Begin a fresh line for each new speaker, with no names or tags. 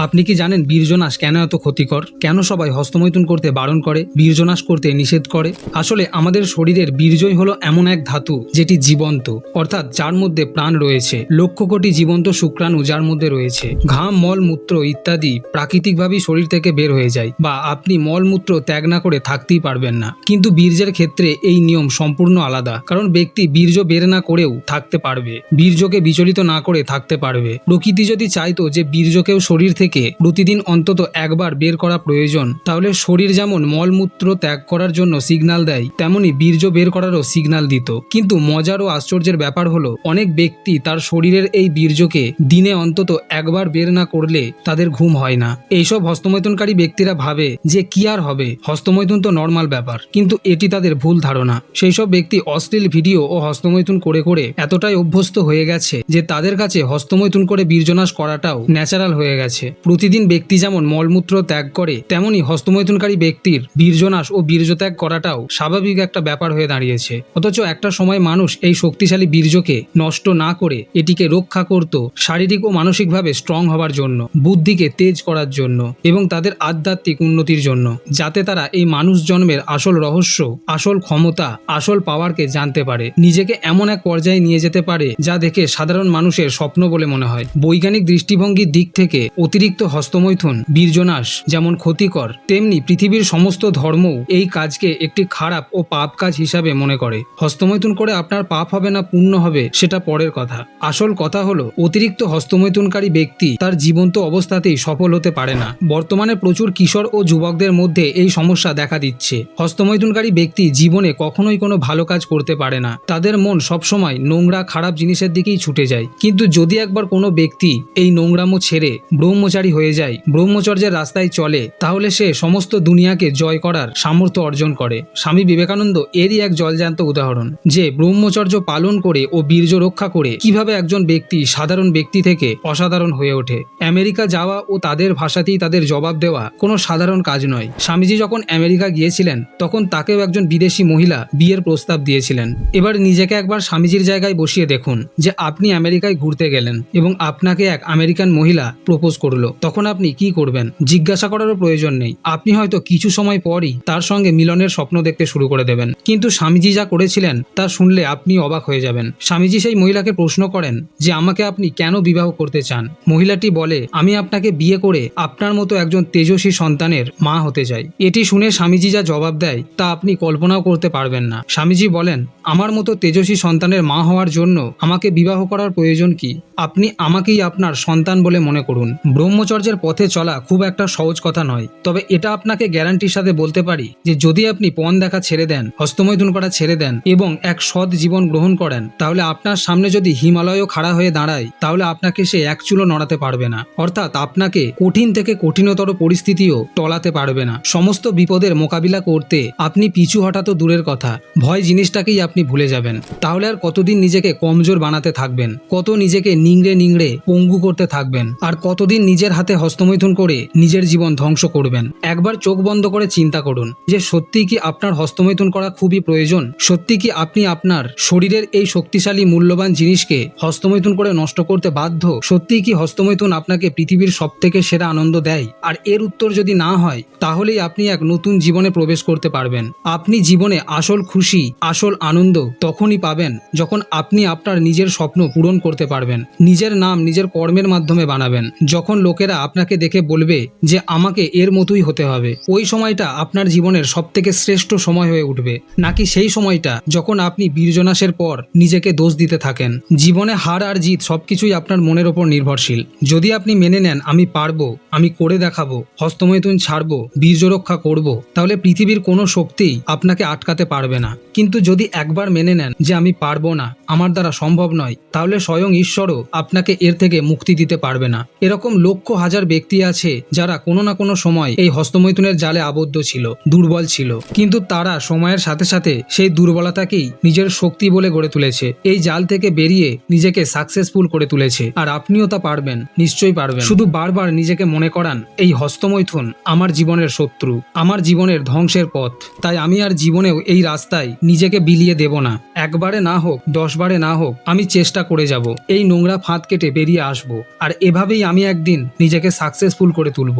আপনি কি জানেন বীর্যনাশ কেন এত ক্ষতিকর? কেন সবাই হস্তমৈথুন করতে বারণ করে বীর্যনাশ করতে নিষেধ করে? আসলে আমাদের শরীরের বীর্যই হলো এমন এক ধাতু যেটি জীবন্ত, অর্থাৎ যার মধ্যে প্রাণ রয়েছে। লক্ষ কোটি জীবন্ত শুক্রাণু যার মধ্যে রয়েছে। ঘাম, মল, মূত্র ইত্যাদি প্রাকৃতিকভাবেই শরীর থেকে বের হয়ে যায় বা আপনি মলমূত্র ত্যাগ না করে থাকতেই পারবেন না। কিন্তু বীর্যের ক্ষেত্রে এই নিয়ম সম্পূর্ণ আলাদা, কারণ ব্যক্তি বীর্য বের না করেও থাকতে পারবে। বীর্যকে বিচলিত না করে থাকতে পারবে। প্রকৃতি যদি চাইতো যে বীর্যকেও শরীর থেকে প্রতিদিন অন্তত একবার বের করা প্রয়োজন। তাহলে শরীর যেমন মলমূত্র ত্যাগ করার জন্য সিগনাল দেয়, তেমনি বীর্য বের করারও সিগনাল দিত। কিন্তু মজার ও আশ্চর্যের ব্যাপার হলো, অনেক ব্যক্তি তার শরীরের এই বীর্যকে দিনে অন্তত একবার বের না করলে তাদের ঘুম হয় না। এইসব হস্তমৈথুনকারী ব্যক্তিরা ভাবে যে কি আর হবে, হস্তমৈথুন তো নর্মাল ব্যাপার, কিন্তু এটি তাদের ভুল ধারণা। সেই সব ব্যক্তি অশ্লীল ভিডিও ও হস্তমৈথুন করে করে এতটাই অভ্যস্ত হয়ে গেছে যে তাদের কাছে হস্তমৈথুন করে বীর্যনাশ করাটাও ন্যাচারাল হয়ে গেছে। প্রতিদিন ব্যক্তি যেমন মলমূত্র ত্যাগ করে, তেমনি হস্তমৈথুনকারী ব্যক্তির বীর্যনাশ ও বীর্যত্যাগ করাটাও স্বাভাবিক একটা ব্যাপার হয়ে দাঁড়িয়েছে। অথচ একটা সময় মানুষ এই শক্তিশালী বীর্যকে নষ্ট না করে এটিকে রক্ষা করত শারীরিক ও মানসিকভাবে স্ট্রং হবার জন্য, বুদ্ধিকে তেজ করার জন্য এবং তাদের আধ্যাত্মিক উন্নতির জন্য, যাতে তারা এই মানুষ জন্মের আসল রহস্য, আসল ক্ষমতা, আসল পাওয়ারকে জানতে পারে। নিজেকে এমন এক পর্যায়ে নিয়ে যেতে পারে যা দেখে সাধারণ মানুষের স্বপ্ন বলে মনে হয়। বৈজ্ঞানিক দৃষ্টিভঙ্গির দিক থেকে অতিরিক্ত হস্তমৈথুন, বীর্যনাশ যেমন ক্ষতিকর, তেমনি পৃথিবীর সমস্ত ধর্মও এই কাজকে একটি খারাপ ও পাপ কাজ হিসাবে মনে করে। হস্তমৈথুন করে আপনার পাপ হবে না, পুণ্য হবে, সেটা পরের কথা। আসল কথা হলো, অতিরিক্ত হস্তমৈথুনকারী ব্যক্তি তার জীবন্ত অবস্থাতেই সফল হতে পারে না। বর্তমানে প্রচুর কিশোর ও যুবকদের মধ্যে এই সমস্যা দেখা দিচ্ছে। হস্তমৈথুনকারী ব্যক্তি জীবনে কখনোই কোনো ভালো কাজ করতে পারে না। তাদের মন সবসময় নোংরা, খারাপ জিনিসের দিকেই ছুটে যায়। কিন্তু যদি একবার কোনো ব্যক্তি এই নোংরামো ছেড়ে ব্রহ্মচারী হয়ে যায়, ব্রহ্মচর্যের রাস্তায় চলে, তাহলে সে সমস্ত দুনিয়াকে জয় করার সামর্থ্য অর্জন করে। স্বামী বিবেকানন্দ এরই এক জলজান্ত উদাহরণ, যে ব্রহ্মচর্য পালন করে ও বীর্য রক্ষা করে কীভাবে একজন ব্যক্তি সাধারণ ব্যক্তি থেকে অসাধারণ হয়ে ওঠে। আমেরিকা যাওয়া ও তাদের ভাষাতেই তাদের জবাব দেওয়া কোনো সাধারণ কাজ নয়। স্বামীজি যখন আমেরিকা গিয়েছিলেন, তখন তাকেও একজন বিদেশি মহিলা বিয়ের প্রস্তাব দিয়েছিলেন। এবার নিজেকে একবার স্বামীজির জায়গায় বসিয়ে দেখুন যে আপনি আমেরিকায় ঘুরতে গেলেন এবং আপনাকে এক আমেরিকান মহিলা প্রপোজ করল। তখন আপনি কি করবেন? জিজ্ঞাসা করারও প্রয়োজন নেই। আপনি হয়তো কিছু সময় পরই তার সঙ্গে মিলনের স্বপ্ন দেখতে শুরু করে দেবেন। কিন্তু স্বামীজি যা করেছিলেন, তা শুনলে আপনি অবাক হয়ে যাবেন। স্বামীজি সেই মহিলাকে প্রশ্ন করেন যে, আমাকে আপনি কেন বিবাহ করতে চান? মহিলাটি বলে, আমি আপনাকে বিয়ে করে আপনার মতো একজন তেজস্বী সন্তানের মা হতে চাই। এটি শুনে স্বামীজি যা জবাব দেয়, তা আপনি কল্পনাও করতে পারবেন না। স্বামীজি বলেন, আমার মতো তেজস্বী সন্তানের মা হওয়ার জন্য আমাকে বিবাহ করার প্রয়োজন কি? আপনি আমাকেই আপনার সন্তান বলে মনে করুন। ব্রহ্মচর্যের পথে চলা খুব একটা সহজ কথা নয়। তবে এটা আপনাকে গ্যারান্টির সাথে বলতে পারি যে যদি আপনি পণ দেখা ছেড়ে দেন হস্তমৈথুন করা ছেড়ে দেন এবং এক সৎ জীবন গ্রহণ করেন, তাহলে আপনার সামনে যদি হিমালয়ও খাড়া হয়ে দাঁড়ায়, তাহলে আপনাকে সে এক চুলো নড়াতে পারবে না। অর্থাৎ আপনাকে কঠিন থেকে কঠিনতর পরিস্থিতিও টলাতে পারবে না। সমস্ত বিপদের মোকাবিলা করতে আপনি পিছু হঠাৎ দূরের কথা। ভয় জিনিসটাকেই আপনি ভুলে যাবেন। তাহলে আর কতদিন নিজেকে কমজোর বানাতে থাকবেন? কত নিজেকে নিংড়ে নিংড়ে পঙ্গু করতে থাকবেন আর কতদিন নিজের হাতে হস্তমৈথুন করে নিজের জীবন ধ্বংস করবেন। একবার চোখ বন্ধ করে চিন্তা করুন যে সত্যি কি আপনার হস্তমৈথুন করা খুবই প্রয়োজন? সত্যি কি আপনি আপনার শরীরের এই শক্তিশালী মূল্যবান জিনিসকে হস্তমৈথুন করে নষ্ট করতে বাধ্য? সত্যি কি হস্তমৈথুন আপনাকে পৃথিবীর সব থেকে সেরা আনন্দ দেয়? আর এর উত্তর যদি না হয়, তাহলেই আপনি এক নতুন জীবনে প্রবেশ করতে পারবেন। আপনি জীবনে আসল খুশি, আসল আনন্দ তখনই পাবেন যখন আপনি আপনার নিজের স্বপ্ন পূরণ করতে পারবেন। নিজের নাম, নিজের কর্মের মাধ্যমে বানাবেন। যখন লোকেরা আপনাকে দেখে বলবে যে আমাকে এর মতোই হতে হবে, ওই সময়টা আপনার জীবনের সব থেকে শ্রেষ্ঠ সময় হয়ে উঠবে। নাকি সেই সময়টা যখন আপনি বীর্যনাশের পর নিজেকে দোষ দিতে থাকেন, জীবনে হার আর জিত সবকিছুই আপনার মনের ওপর নির্ভরশীল। যদি আপনি মেনে নেন, আমি পারব, আমি করে দেখাবো, হস্তমৈথুন ছাড়বো, বীর্য রক্ষা করব, তাহলে পৃথিবীর কোনো শক্তিই আপনাকে আটকাতে পারবে না। কিন্তু যদি একবার মেনে নেন যে আমি পারব না, আমার দ্বারা সম্ভব নয়, তাহলে স্বয়ং ঈশ্বরও আপনাকে এর থেকে মুক্তি দিতে পারবে না। এরকম লক্ষ হাজার ব্যক্তি আছে যারা কোনো না কোনো সময় এই হস্তমৈথুনের জালে আবদ্ধ ছিল, দুর্বল ছিল। কিন্তু তারা সময়ের সাথে সাথে সেই দুর্বলতাকেই নিজের শক্তি বলে গড়ে তুলেছে। এই জাল থেকে বেরিয়ে নিজেকে সাকসেসফুল করে তুলেছে। আর আপনিও তা পারবেন, নিশ্চয়ই পারবেন। শুধু বারবার নিজেকে মনে করান, এই হস্তমৈথুন আমার জীবনের শত্রু, আমার জীবনের ধ্বংসের পথ। তাই আমি আর জীবনেও এই রাস্তায় নিজেকে বিলিয়ে দেব না। একবারে না হোক, দশবারে না হোক, আমি চেষ্টা করে যাব। এই নোংরা নোংরা ফাঁদ কেটে বেরিয়ে আসব। আর এভাবেই আমি একদিন নিজেকে সাকসেসফুল করে তুলব।